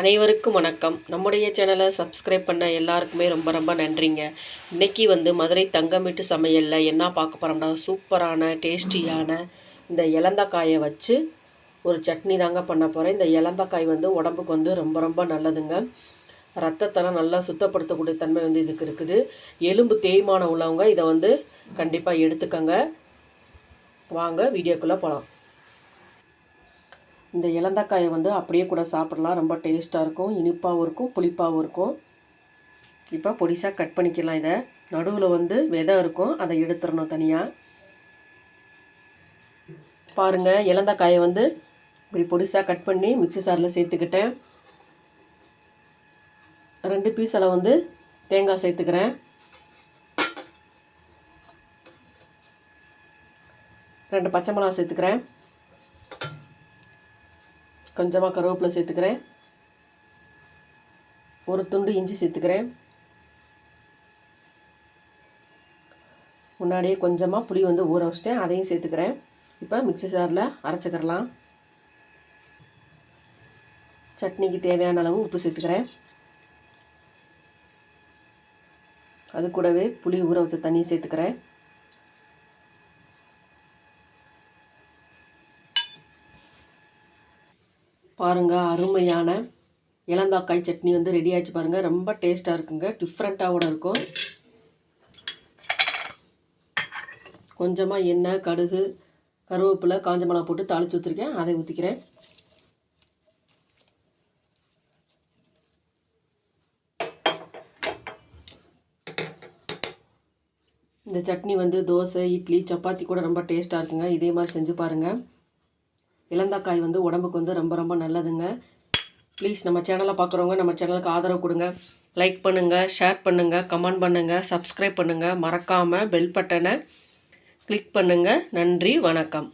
அனைவருக்கும் வணக்கம். நம்முடைய சேனலை சப்ஸ்கிரைப் பண்ண எல்லாருக்குமே ரொம்ப ரொம்ப நன்றிங்க. இன்னைக்கு வந்து மதுரை தங்கமிட்டு சமையலில் என்ன பார்க்க போகிறோம்னா சூப்பரான டேஸ்டியான இந்த இலந்தக்காயை வச்சு ஒரு சட்னி தாங்க பண்ண போகிறேன் இந்த இலந்தக்காய் வந்து உடம்புக்கு வந்து ரொம்ப ரொம்ப நல்லதுங்க. ரத்தத்தெல்லாம் நல்லா சுத்தப்படுத்தக்கூடிய தன்மை வந்து இதுக்கு இருக்குது. எலும்பு தேய்மானம் உள்ளவங்க இதை வந்து கண்டிப்பாக எடுத்துக்கங்க. வாங்க வீடியோக்குள்ளே போகலாம் இந்த இலந்தக்காயை வந்து அப்படியே கூட சாப்பிடலாம். ரொம்ப டேஸ்ட்டாக இருக்கும். இனிப்பாகவும் இருக்கும் புளிப்பாகவும் இருக்கும். இப்போ பொடிசாக கட் பண்ணிக்கலாம் இதை. நடுவில் வந்து விதை இருக்கும். அதை எடுத்துடணும் தனியாக பாருங்கள் இலந்தக்காயை வந்து இப்படி பொடிசாக கட் பண்ணி மிக்ஸி சாரில் சேர்த்துக்கிட்டேன். ரெண்டு பீஸ் அளவு வந்து தேங்காய் சேர்த்துக்கிறேன். ரெண்டு பச்சை மிளகா சேர்த்துக்கிறேன். கொஞ்சமாக கருவேப்பிலை சேர்த்துக்கிறேன். ஒரு துண்டு இஞ்சி சேர்த்துக்கிறேன். முன்னாடியே கொஞ்சமாக புளி வந்து ஊற வச்சிட்டேன். அதையும் சேர்த்துக்கிறேன். இப்போ மிக்ஸி ஜாரில் அரைச்சிக்கிறலாம். சட்னிக்கு தேவையான அளவு உப்பு சேர்த்துக்கிறேன். அது கூடவே புளி ஊற வச்ச தண்ணியை சேர்த்துக்கிறேன். பாருங்கள் அருமையான இளந்தாக்காய் சட்னி வந்து ரெடி ஆகிடுச்சு பாருங்கள் ரொம்ப டேஸ்ட்டாக இருக்குங்க. டிஃப்ரெண்ட்டாக இருக்கும். கொஞ்சமாக எண்ணெய் கடுகு கருவேப்பிலை காஞ்ச மிளகா போட்டு தாளித்து வச்சுருக்கேன். அதை ஊற்றிக்கிறேன் இந்த சட்னி வந்து தோசை இட்லி சப்பாத்தி கூட ரொம்ப டேஸ்ட்டாக இருக்குங்க. இதே மாதிரி செஞ்சு பாருங்கள் இளந்தாக்காய் வந்து உடம்புக்கு வந்து ரொம்ப ரொம்ப நல்லதுங்க. ப்ளீஸ் நம்ம சேனலை பார்க்குறவங்க நம்ம சேனலுக்கு ஆதரவு கொடுங்க. லைக் பண்ணுங்கள் ஷேர் பண்ணுங்கள் கமெண்ட் பண்ணுங்கள் சப்ஸ்கிரைப் பண்ணுங்கள் மறக்காமல் பெல் பட்டனை கிளிக் பண்ணுங்கள் நன்றி வணக்கம்.